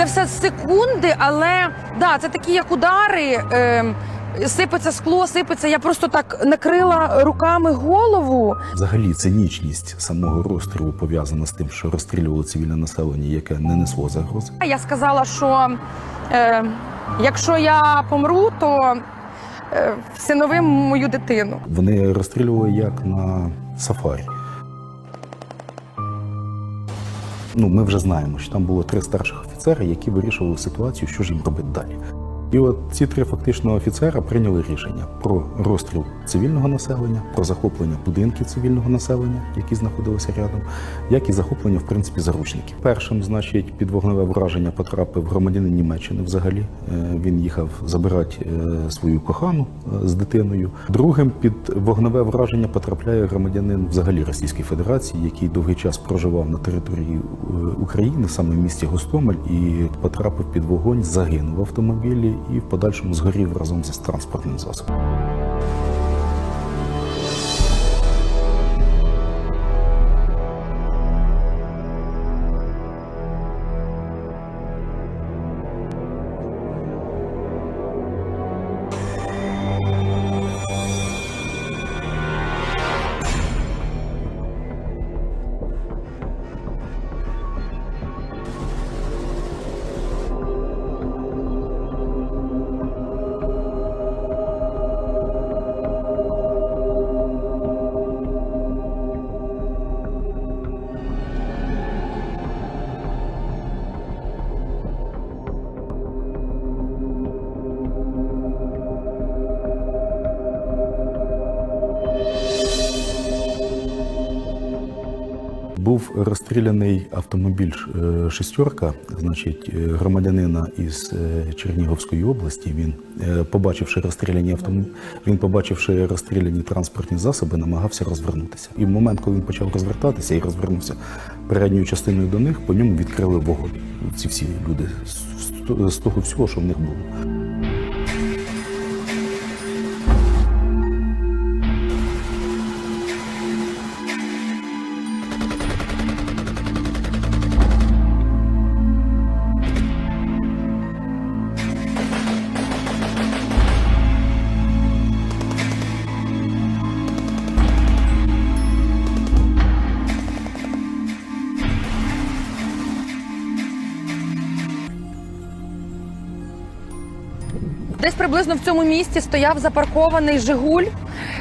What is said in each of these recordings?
Це все секунди, але да, це такі як удари. Е, сипеться скло, сипеться. Я просто так накрила руками голову. Взагалі, цинічність самого розстрілу пов'язана з тим, що розстрілювали цивільне населення, яке не несло загрози. Я сказала, що е, якщо я помру, то е, всиновим мою дитину. Вони розстрілювали як на сафарі. Ну, ми вже знаємо, що там було три старших офіцери, які вирішували ситуацію, що ж їм робити далі. І от ці три фактично офіцера прийняли рішення про розстріл цивільного населення, про захоплення будинків цивільного населення, які знаходилися рядом, як і захоплення, в принципі, заручників. Першим, значить, під вогневе враження потрапив громадянин Німеччини. Взагалі Е, він їхав забирати е, свою кохану е, з дитиною. Другим під вогневе враження потрапляє громадянин взагалі Російської Федерації, який довгий час проживав на території України, саме в місті Гостомель, і потрапив під вогонь, загинув в автомобілі і в подальшому згорів разом зі транспортним засобом. Був розстріляний автомобіль е, шестерка, значить, е, громадянина із е, Чернігівської області. Він, побачивши розстріляні автомобілі, він побачивши розстріляні транспортні засоби, намагався розвернутися. І в момент, коли він почав розвертатися і розвернувся передньою частиною до них, по ньому відкрили вогонь. Ці всі люди з того всього, що в них було. Десь приблизно в цьому місці стояв запаркований Жигуль,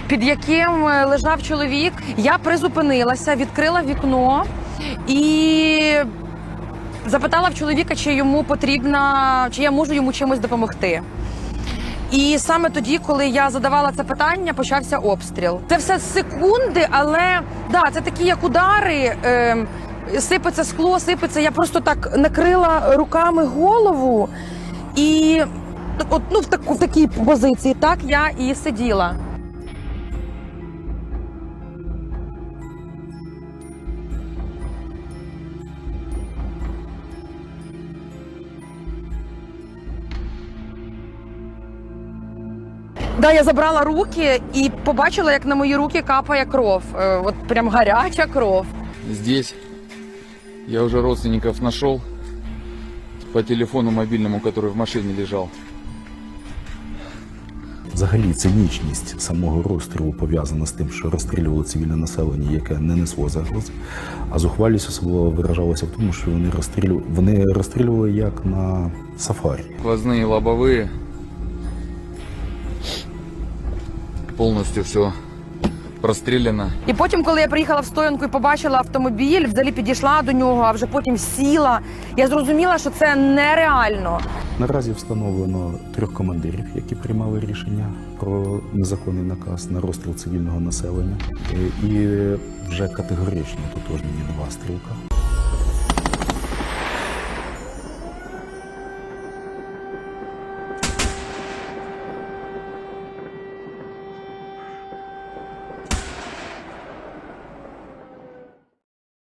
під яким е, лежав чоловік. Я призупинилася, відкрила вікно і запитала в чоловіка, чи йому потрібна, чи я можу йому чимось допомогти. І саме тоді, коли я задавала це питання, почався обстріл. Це все секунди, але да, це такі як удари. Е, сипеться скло, сипеться. Я просто так накрила руками голову і от, ну, в, таку, в такій позиції так я і сиділа. Да, я забрала руки і побачила, як на мої руки капає кров. Е, От прям гаряча кров. Здесь я уже родственников нашел по телефону мобильному, который в машине лежал. Взагалі, цинічність самого розстрілу пов'язана з тим, що розстрілювали цивільне населення, яке не несло загрози. А зухвалість особливо виражалася в тому, що вони розстрілювали, вони розстрілювали як на сафарі. Квазні лобові. Повністю все прострелено. І потім, коли я приїхала в стоянку і побачила автомобіль, взагалі підійшла до нього, а вже потім сіла. Я зрозуміла, що це нереально. Наразі встановлено трьох командирів, які приймали рішення про незаконний наказ на розстріл цивільного населення. Е, І вже категорично тотожна нова стрілка.